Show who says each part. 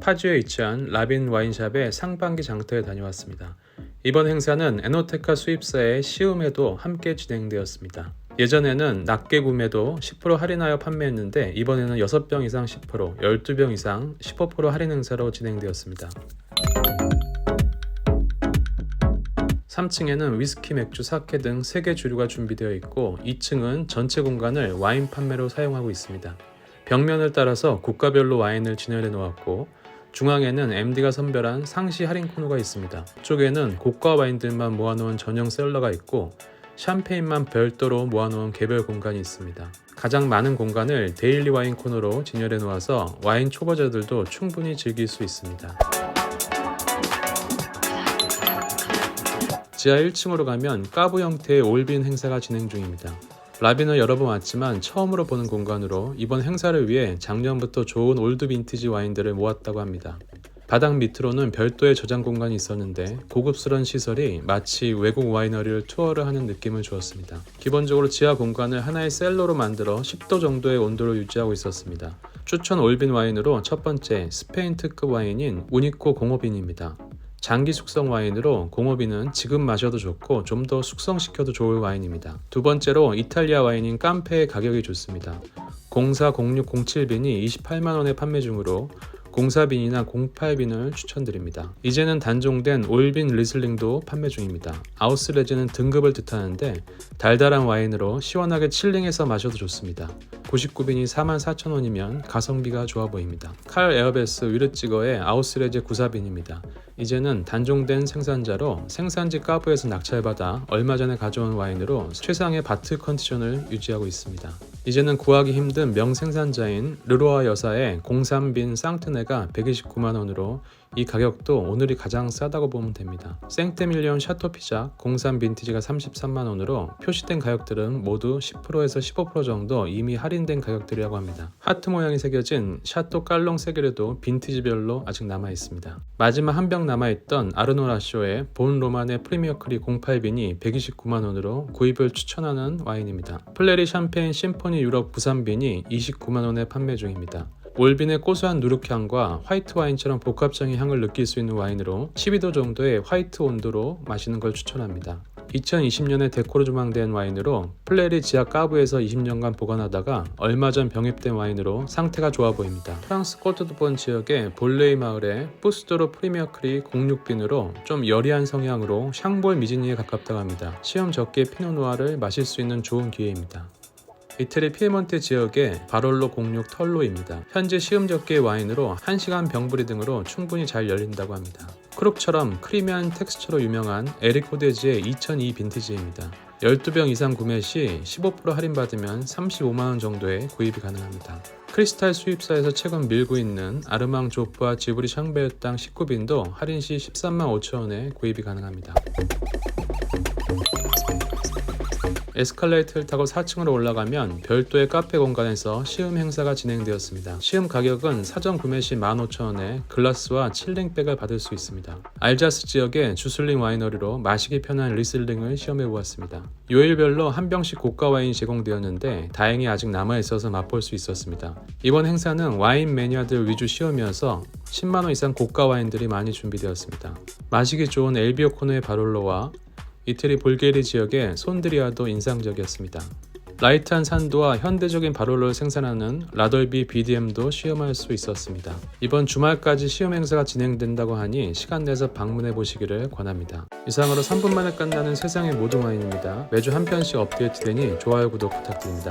Speaker 1: 파주에 위치한 라빈 와인샵의 상반기 장터에 다녀왔습니다. 이번 행사는 에노테카 수입사의 시음회도 함께 진행되었습니다. 예전에는 낱개 구매도 10% 할인하여 판매했는데 이번에는 6병 이상 10%, 12병 이상 15% 할인 행사로 진행되었습니다. 3층에는 위스키, 맥주, 사케 등 3개 주류가 준비되어 있고 2층은 전체 공간을 와인 판매로 사용하고 있습니다. 벽면을 따라서 국가별로 와인을 진열해 놓았고 중앙에는 MD가 선별한 상시 할인 코너가 있습니다. 쪽에는 고가 와인들만 모아놓은 전용 셀러가 있고 샴페인만 별도로 모아놓은 개별 공간이 있습니다. 가장 많은 공간을 데일리 와인 코너로 진열해 놓아서 와인 초보자들도 충분히 즐길 수 있습니다. 지하 1층으로 가면 까부 형태의 올빈 행사가 진행 중입니다. 라빈은 여러 번 왔지만 처음으로 보는 공간으로 이번 행사를 위해 작년부터 좋은 올드 빈티지 와인들을 모았다고 합니다. 바닥 밑으로는 별도의 저장 공간이 있었는데 고급스러운 시설이 마치 외국 와이너리를 투어를 하는 느낌을 주었습니다. 기본적으로 지하 공간을 하나의 셀러로 만들어 10도 정도의 온도를 유지하고 있었습니다. 추천 올빈 와인으로 첫 번째 스페인 특급 와인인 우니코 공업인입니다. 장기 숙성 와인으로 공업인은 지금 마셔도 좋고 좀 더 숙성시켜도 좋을 와인입니다. 두 번째로 이탈리아 와인인 깜페의 가격이 좋습니다. 040607빈이 28만 원에 판매 중으로 04빈이나 08빈을 추천드립니다. 이제는 단종된 올빈 리슬링도 판매 중입니다. 아우스레즈는 등급을 뜻하는데 달달한 와인으로 시원하게 칠링해서 마셔도 좋습니다. 99빈이 44,000원이면 가성비가 좋아 보입니다. 칼 에어베스 위르찌거의 아우스레즈 94빈입니다. 이제는 단종된 생산자로 생산지 까부에서 낙찰받아 얼마 전에 가져온 와인으로 최상의 바트 컨디션을 유지하고 있습니다. 이제는 구하기 힘든 명생산자인 르로아 여사의 03빈 쌍트네가 129만 원으로 이 가격도 오늘이 가장 싸다고 보면 됩니다. 생테밀리온 샤토 피자 03 빈티지가 33만 원으로 표시된 가격들은 모두 10%에서 15% 정도 이미 할인된 가격들이라고 합니다. 하트 모양이 새겨진 샤토 깔롱 세겔에도 빈티지별로 아직 남아 있습니다. 마지막 한 병 남아 있던 아르노 라쇼의 본 로만의 프리미어 크리 08빈이 129만 원으로 구입을 추천하는 와인입니다. 플레리 샴페인 심포니 유럽 부산빈이 29만 원에 판매 중입니다. 올빈의 고소한 누룩향과 화이트 와인처럼 복합적인 향을 느낄 수 있는 와인으로 12도 정도의 화이트 온도로 마시는 걸 추천합니다. 2020년에 데코로 조망된 와인으로 플레리 지하 까부에서 20년간 보관하다가 얼마 전 병입된 와인으로 상태가 좋아 보입니다. 프랑스 코트드본 지역의 볼레이 마을의 부스도로 프리미어 크리 06빈으로 좀 여리한 성향으로 샹볼 미지니에 가깝다고 합니다. 시험 적게 피노누아를 마실 수 있는 좋은 기회입니다. 이태리 피에몬테 지역의 바롤로 06 털로입니다. 현재 시음 적개의 와인으로 1시간 병부리 등으로 충분히 잘 열린다고 합니다. 크롭처럼 크리미한 텍스처로 유명한 에릭 호데지의 2002 빈티지입니다. 12병 이상 구매 시 15% 할인받으면 35만원 정도에 구입이 가능합니다. 크리스탈 수입사에서 최근 밀고 있는 아르망 조프와 지브리 샹베르 땅 19빈도 할인 시 13만 5천원에 구입이 가능합니다. 에스컬레이터를 타고 4층으로 올라가면 별도의 카페 공간에서 시음 행사가 진행되었습니다. 시음 가격은 사전 구매 시 15,000원에 글라스와 칠링백을 받을 수 있습니다. 알자스 지역의 주슬링 와이너리로 마시기 편한 리슬링을 시험해 보았습니다. 요일별로 한 병씩 고가 와인이 제공되었는데 다행히 아직 남아 있어서 맛볼 수 있었습니다. 이번 행사는 와인 매니아들 위주 시험이어서 10만 원 이상 고가 와인들이 많이 준비되었습니다. 마시기 좋은 엘비오 코너의 바롤로와 이태리 볼게리 지역의 손드리아도 인상적이었습니다. 라이트한 산도와 현대적인 바롤로를 생산하는 라돌비 BDM도 시음할 수 있었습니다. 이번 주말까지 시음 행사가 진행된다고 하니 시간 내서 방문해 보시기를 권합니다. 이상으로 3분 만에 끝나는 세상의 모든 와인입니다. 매주 한 편씩 업데이트되니 좋아요 구독 부탁드립니다.